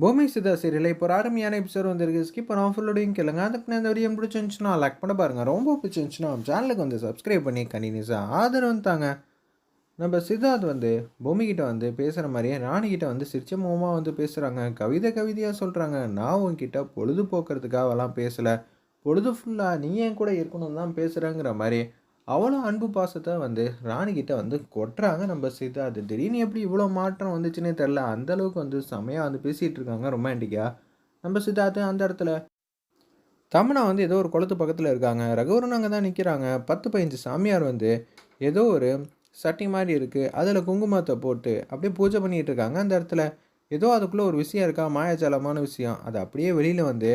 பூமி சிதா சீரியல் இப்போ ஒரு அருமையான எபிசோட் வந்திருக்கு. ஸ்கிப் பண்ண ஃபுல்லோடையும் கேளுங்க. அதுக்கு இந்த வீடியோ பிடிச்சிருந்துச்சுன்னா லைக் பண்ண பாருங்கள் ரொம்ப பிடிச்சிருந்துச்சுன்னா சேனலுக்கு வந்து சப்ஸ்கிரைப் பண்ணி கண்டினியூஸாக ஆதரவு தாங்க. நம்ம சித்தார்த் வந்து பூமிக்கிட்ட வந்து பேசுகிற மாதிரியே ராணிக்கிட்ட வந்து சிரிச்ச முகமாக வந்து பேசுகிறாங்க கவிதை கவிதையாக சொல்கிறாங்க நான் உன்கிட்ட பொழுதுபோக்குறதுக்காகலாம் பேசலை. பொழுது ஃபுல்லாக நீ என் கூட இருக்கணும் தான் பேசுகிறேங்கிற மாதிரி அவ்வளோ அன்பு பாசத்தை வந்து ராணிக்கிட்ட வந்து கொட்டுறாங்க. நம்ம சித்தார்த் திடீர்னு எப்படி இவ்வளோ மாற்றம் வந்துச்சுன்னே தெரில அந்த அளவுக்கு வந்து செமையாக வந்து பேசிகிட்டு இருக்காங்க ரொமான்டிக்காக நம்ம சித்தார்த்து அந்த இடத்துல. தமனா வந்து ஏதோ ஒரு குளத்து பக்கத்தில் இருக்காங்க. ரகுவரன் அங்கே தான் நிற்கிறாங்க பத்து பதினஞ்சு சாமியார் வந்து ஏதோ ஒரு சட்டி மாதிரி இருக்குது அதில் குங்குமத்தை போட்டு அப்படியே பூஜை பண்ணிகிட்டு இருக்காங்க. அந்த இடத்துல ஏதோ அதுக்குள்ளே ஒரு விஷயம் இருக்கா? மாயாஜாலமான விஷயம். அது அப்படியே வெளியில் வந்து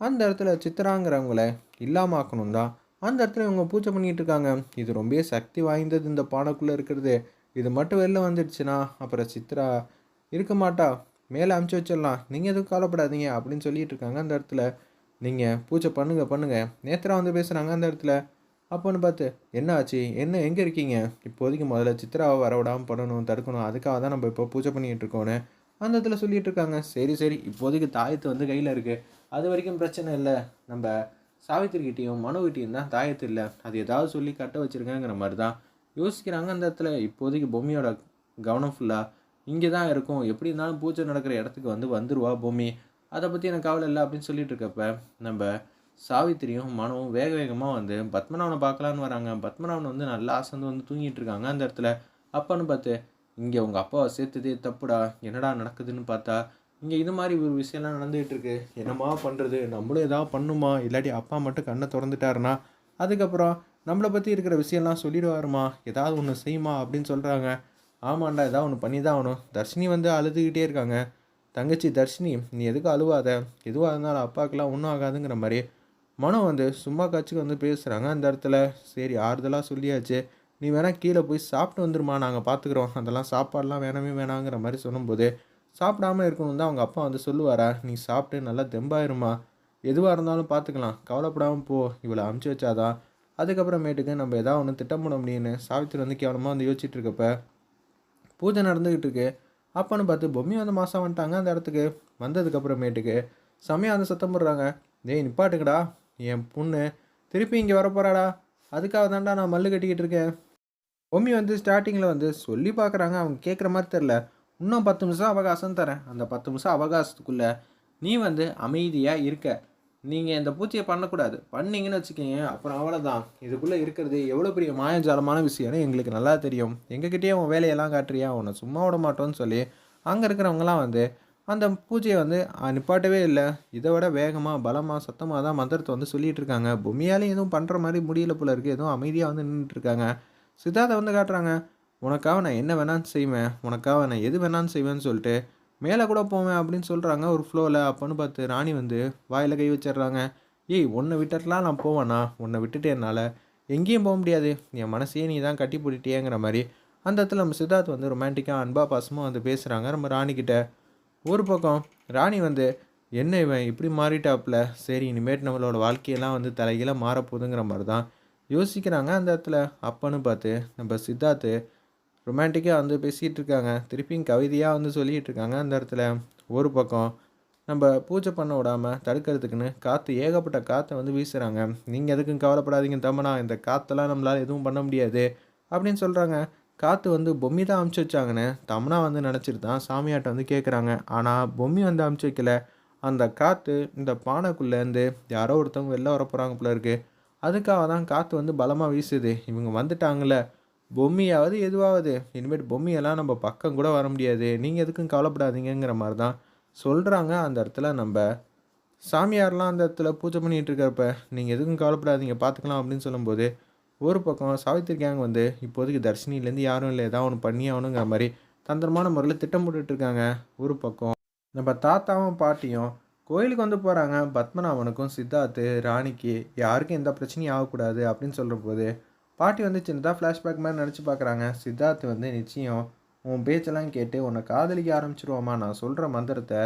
அந்த இடத்துல சித்திராங்கிறவங்கள இல்லாமாக்கணும் தான் அந்த இடத்துல இவங்க பூஜை பண்ணிகிட்டு இருக்காங்க. இது ரொம்ப சக்தி வாய்ந்தது இந்த பானைக்குள்ளே இருக்கிறது. இது மட்டும் வெளில வந்துடுச்சுன்னா அப்புறம் சித்ரா இருக்க மாட்டா. மேலே அமுச்சு வச்சிடலாம். நீங்கள் எதுவும் கவலைப்படாதீங்க அப்படின்னு சொல்லிட்டு இருக்காங்க அந்த இடத்துல. நீங்கள் பூஜை பண்ணுங்கள் பண்ணுங்கள் நேத்ரா வந்து பேசுகிறாங்க அந்த இடத்துல. அப்போன்னு பார்த்து என்ன ஆச்சு என்ன எங்கே இருக்கீங்க? இப்போதைக்கு முதல்ல சித்ராவை வரவிடாமல் பண்ணணும் தடுக்கணும். அதுக்காக தான் நம்ம இப்போ பூஜை பண்ணிகிட்டு இருக்கோன்னு அந்த இடத்துல சொல்லிகிட்டு இருக்காங்க. சரி சரி. இப்போதைக்கு தாயத்து வந்து கையில் இருக்குது அது வரைக்கும் பிரச்சனை இல்லை. நம்ம சாவித்திரிக்கிட்டேயும் மனுக்கிட்டேயும் தான் தாயத்து இல்லை. அது ஏதாவது சொல்லி கட்ட வச்சுருக்கேங்கிற மாதிரி தான் யோசிக்கிறாங்க அந்த இடத்துல. இப்போதைக்கு பொம்மியோட கவனம் ஃபுல்லாக இங்கே தான் இருக்கும். எப்படி இருந்தாலும் பூஜை நடக்கிற இடத்துக்கு வந்து வந்துருவா பொம்மி. அதை பற்றி எனக்கு கவலை இல்லை அப்படின்னு சொல்லிட்டு இருக்கப்ப நம்ம சாவித்திரியும் மனுவும் வேக வேகமாக வந்து பத்மநாபனை பார்க்கலான்னு வராங்க. பத்மநாபன் வந்து நல்லா அசந்து வந்து தூங்கிட்டு இருக்காங்க அந்த இடத்துல. அப்பான்னு பார்த்து இங்கே உங்கள் அப்பாவை சேர்த்ததே தப்புடா. என்னடா நடக்குதுன்னு பார்த்தா இங்கே இது மாதிரி ஒரு விஷயம்லாம் நடந்துகிட்டு இருக்கு என்னம்மா பண்ணுறது நம்மளும் ஏதாவது பண்ணுமா? இல்லாட்டி அப்பா மட்டும் கண்ணை திறந்துட்டாருனா அதுக்கப்புறம் நம்மளை பற்றி இருக்கிற விஷயம்லாம் சொல்லிடுவாருமா? ஏதாவது ஒன்று செய்யுமா? அப்படின்னு சொல்கிறாங்க ஆமாண்டா ஏதாவது ஒன்று பண்ணி தான் ஆகணும். தர்ஷினி வந்து அழுதுகிட்டே இருக்காங்க. தங்கச்சி தர்ஷினி நீ எதுக்கு அழுவாத? எதுவாக இருந்தாலும் அப்பாவுக்கெல்லாம் ஒன்றும் ஆகாதுங்கிற மாதிரி மனம் வந்து சும்மா காட்சிக்கு வந்து பேசுகிறாங்க அந்த இடத்துல. சரி ஆறுதலாக சொல்லியாச்சு. நீ வேணால் கீழே போய் சாப்பிட்டு வந்துருமா நாங்கள் பார்த்துக்குறோம் அதெல்லாம் சாப்பாடெலாம் வேணாமே வேணாங்கிற மாதிரி சொல்லும்போது சாப்பிடாம இருக்கணும் தான் அவங்க அப்பா வந்து சொல்லுவாரா? நீ சாப்பிட்டு நல்லா தெம்பாயிருமா எதுவாக இருந்தாலும் பார்த்துக்கலாம் கவலைப்படாமல் போ. இவளை அமுச்சு வச்சாதான் அதுக்கப்புறமேட்டுக்கு நம்ம எதாவது ஒன்று திட்டம் பண்ண முடியும்னு சாவித்திரி வந்து கேவலமாக வந்து யோசிச்சுட்டு இருக்கப்ப பூஜை நடந்துக்கிட்டு இருக்கு. அப்போன்னு பார்த்து பொம்மி வந்து மாதம் வந்துட்டாங்க அந்த இடத்துக்கு. வந்ததுக்கப்புறமேட்டுக்கு செம்மையாக வந்து சத்தம் போடுறாங்க. டேய் நிப்பாட்டுக்கடா. என் பொண்ணு திருப்பி இங்கே வரப்போறாடா அதுக்காக தான்டா நான் மல்லு கட்டிக்கிட்டு இருக்கேன். பொம்மி வந்து ஸ்டார்டிங்கில் வந்து சொல்லி பார்க்குறாங்க அவங்க கேட்குற மாதிரி தெரில இன்னும் பத்து நிமிஷம் அவகாசம் தரேன். அந்த பத்து நிமிஷம் அவகாசத்துக்குள்ளே நீ வந்து அமைதியாக இருக்க. நீங்கள் இந்த பூச்சியை பண்ணக்கூடாது. பண்ணீங்கன்னு வச்சுக்கோங்க. அப்புறம் அவ்வளோதான் இதுக்குள்ளே இருக்கிறது எவ்வளோ பெரிய மாயஜாலமான விஷயம்னு எங்களுக்கு நல்லா தெரியும். எங்ககிட்டயே உன் வேலையெல்லாம் காட்டுறியா? உன்னை சும்மா விட மாட்டோன்னு சொல்லி அங்கே இருக்கிறவங்களாம் வந்து அந்த பூஜையை வந்து நிப்பாட்டவே இல்லை. இதை விட வேகமாக பலமாக சத்தமாக தான் மந்திரத்தை வந்து சொல்லிகிட்டு இருக்காங்க. பொம்மையாலே எதுவும் பண்ணுற மாதிரி முடியல போல இருக்குது எதுவும் அமைதியாக வந்து நின்றுட்டுருக்காங்க சித்தார்த்தை வந்து காட்டுறாங்க உனக்காக நான் என்ன வேணாலும் செய்வேன் உனக்காக நான் எது வேணாலும் செய்வேன்னு சொல்லிட்டு மேலே கூட போவேன் அப்படின்னு சொல்கிறாங்க ஒரு ஃப்ளோவில் அப்போன்னு பார்த்து ராணி வந்து வாயில் கை வச்சிடுறாங்க. ஏய் உன்னை விட்டுட்டுலாம் நான் போவேண்ணா. உன்னை விட்டுட்டு என்னால் எங்கேயும் போக முடியாது. என் மனசையே நீ தான் கட்டி போட்டுட்டியேங்கிற மாதிரி அந்த இடத்துல நம்ம சித்தார்த் வந்து ரொமான்டிக்காக அன்பா பாசமாக வந்து பேசுகிறாங்க நம்ம ராணிக்கிட்ட ஒரு பக்கம் ராணி வந்து என்ன இவன் இப்படி மாறிட்டாப்புல? சரி இனிமேட்டு நம்மளோட வாழ்க்கையெல்லாம் வந்து தலைகீழ மாறப்போகுதுங்கிற மாதிரி தான் யோசிக்கிறாங்க அந்த இடத்துல. அப்பன்னு பார்த்து நம்ம சித்தார்த்து ரொமான்டிக்காக வந்து பேசிகிட்டு இருக்காங்க திருப்பியும் கவிதையாக வந்து சொல்லிகிட்டு இருக்காங்க அந்த இடத்துல. ஒரு பக்கம் நம்ம பூஜை பண்ண விடாமல் தடுக்கிறதுக்குன்னு காற்று ஏகப்பட்ட காற்றை வந்து வீசுகிறாங்க நீங்கள் எதுக்கும் கவலைப்படாதீங்க தம்மனா இந்த காற்றெல்லாம் நம்மளால் எதுவும் பண்ண முடியாது அப்படின்னு சொல்கிறாங்க காற்று வந்து பொம்மி தான் அமுச்சு வச்சாங்கன்னு தமனா வந்து நினச்சிட்டு தான் சாமியாட்ட வந்து கேட்குறாங்க ஆனால் பொம்மி வந்து அமுச்சு வைக்கல. அந்த காற்று இந்த பானைக்குள்ளேருந்து யாரோ ஒருத்தவங்க வெளில வர போகிறாங்க போல இருக்கு. அதுக்காக தான் காற்று வந்து பலமாக வீசுது. இவங்க வந்துட்டாங்கல்ல. பொம்மியாவது எதுவாவது. இனிமேட்டு பொம்மியெல்லாம் நம்ம பக்கம் கூட வர முடியாது. நீங்கள் எதுக்கும் கவலைப்படாதீங்கங்கிற மாதிரி தான் சொல்கிறாங்க அந்த இடத்துல நம்ம. சாமியார்லாம் அந்த இடத்துல பூஜை பண்ணிகிட்டு இருக்கிறப்ப நீங்கள் எதுக்கும் கவலைப்படாதீங்க பார்த்துக்கலாம் அப்படின்னு சொல்லும்போது ஒரு பக்கம் சாவித்திரி கேங் வந்து இப்போதைக்கு தர்ஷினிலேருந்து யாரும் இல்லை ஏதாவது ஒன்று பண்ணி ஆகணுங்கிற மாதிரி தந்திரமான முறையில் திட்டம் போட்டுட்டு இருக்காங்க. ஒரு பக்கம் நம்ம தாத்தாவும் பாட்டியும் கோயிலுக்கு வந்து போகிறாங்க பத்மநாபனுக்கும் சித்தார்த்து ராணிக்கு யாருக்கும் எந்த பிரச்சனையும் ஆகக்கூடாது அப்படின்னு சொல்கிற போது பாட்டி வந்து சின்னதாக ஃப்ளாஷ்பேக் மாதிரி நினச்சி பார்க்குறாங்க. சித்தார்த் வந்து நிச்சயம் உன் பேச்செல்லாம் கேட்டு உன்னை காதலிக்க ஆரம்பிச்சிருவோமா நான் சொல்கிற மந்திரத்தை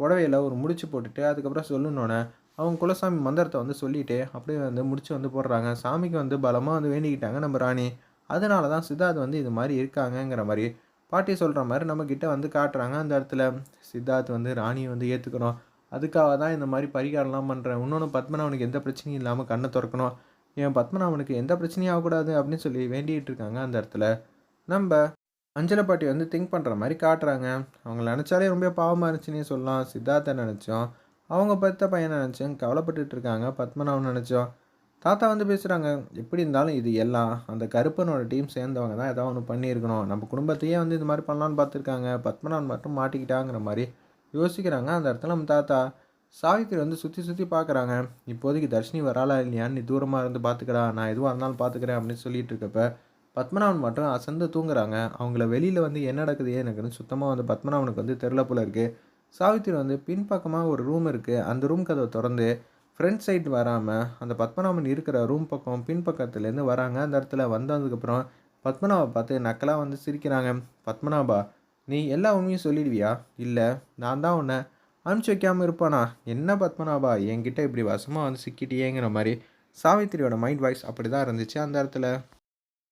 புடவையில் ஒரு முடிச்சு போட்டுட்டு அதுக்கப்புறம் சொல்லணுன்னே அவங்க குலசாமி மந்திரத்தை வந்து சொல்லிட்டு அப்படியே வந்து முடிச்சு வந்து போடுறாங்க. சாமிக்கு வந்து பலமாக வந்து வேண்டிக்கிட்டாங்க நம்ம ராணி. அதனால தான் சித்தார்த் வந்து இது மாதிரி இருக்காங்கங்கிற மாதிரி பாட்டி சொல்கிற மாதிரி நம்மக்கிட்ட வந்து காட்டுறாங்க அந்த இடத்துல. சித்தார்த் வந்து ராணியை வந்து ஏற்றுக்கணும் அதுக்காக தான் இந்த மாதிரி பரிகாரம்லாம் பண்ணுறேன் இன்னொன்று பத்மநாபனுக்கு எந்த பிரச்சனையும் இல்லாமல் கண்ணை திறக்கணும். என் பத்மநாபனுக்கு எந்த பிரச்சனையும் ஆகக்கூடாது அப்படின்னு சொல்லி வேண்டிகிட்டு இருக்காங்க அந்த இடத்துல. நம்ம அஞ்சலை பாட்டி வந்து திங்க் பண்ணுற மாதிரி காட்டுறாங்க. அவங்கள நினச்சாலே ரொம்ப பாவமாக இருந்துச்சுன்னே சொல்லலாம். சித்தார்த்தை நினச்சோம். அவங்க பத்த பையனை நினச்சோம் கவலைப்பட்டுட்டு இருக்காங்க. பத்மநாபன் நினச்சோம். தாத்தா வந்து பேசுகிறாங்க எப்படி இருந்தாலும் இது எல்லாம் அந்த கருப்பனோட டீம் சேர்ந்தவங்க தான் ஏதாவது ஒன்று பண்ணியிருக்கணும். நம்ம குடும்பத்தையே வந்து இது மாதிரி பண்ணலான்னு பார்த்துருக்காங்க. பத்மநாபன் மட்டும் மாட்டிக்கிட்டாங்கிற மாதிரி யோசிக்கிறாங்க. அந்த இடத்துல நம்ம தாத்தா சாவித்திரி வந்து சுற்றி சுற்றி பார்க்குறாங்க இப்போதைக்கு தர்ஷினி வராளா இல்லையான்னு நீ தூரமாக இருந்து பார்த்துக்கடா நான் எதுவாக இருந்தாலும் பார்த்துக்கிறேன் அப்படின்னு சொல்லிட்டு இருக்கப்ப பத்மநாபன் மட்டும் அசந்து தூங்குறாங்க. அவங்கள வெளியில் வந்து என்ன நடக்குது எனக்குன்னு சுத்தமாக வந்து பத்மநாபனுக்கு வந்து தெரில போல இருக்குது சாவித்திரி வந்து பின்பக்கமாக ஒரு ரூம் இருக்குது அந்த ரூம் கதவை திறந்து ஃப்ரண்ட் சைடு வராமல் அந்த பத்மநாபன் இருக்கிற ரூம் பக்கம் பின்பக்கத்துலேருந்து வராங்க. அந்த இடத்துல வந்ததுக்கப்புறம் பத்மநாபை பார்த்து நக்கலாக வந்து சிரிக்கிறாங்க. பத்மநாபா நீ எல்லா உண்மையும் சொல்லிடுவியா? இல்லை நான் தான் உன்னை அனுப்பிச்சி வைக்காமல் இருப்பானா? என்ன பத்மநாபா? என்கிட்ட இப்படி வசமாக வந்து சிக்கிட்டியேங்கிற மாதிரி சாவித்திரியோட மைண்ட் வாய்ஸ் அப்படி தான் இருந்துச்சு அந்த இடத்துல.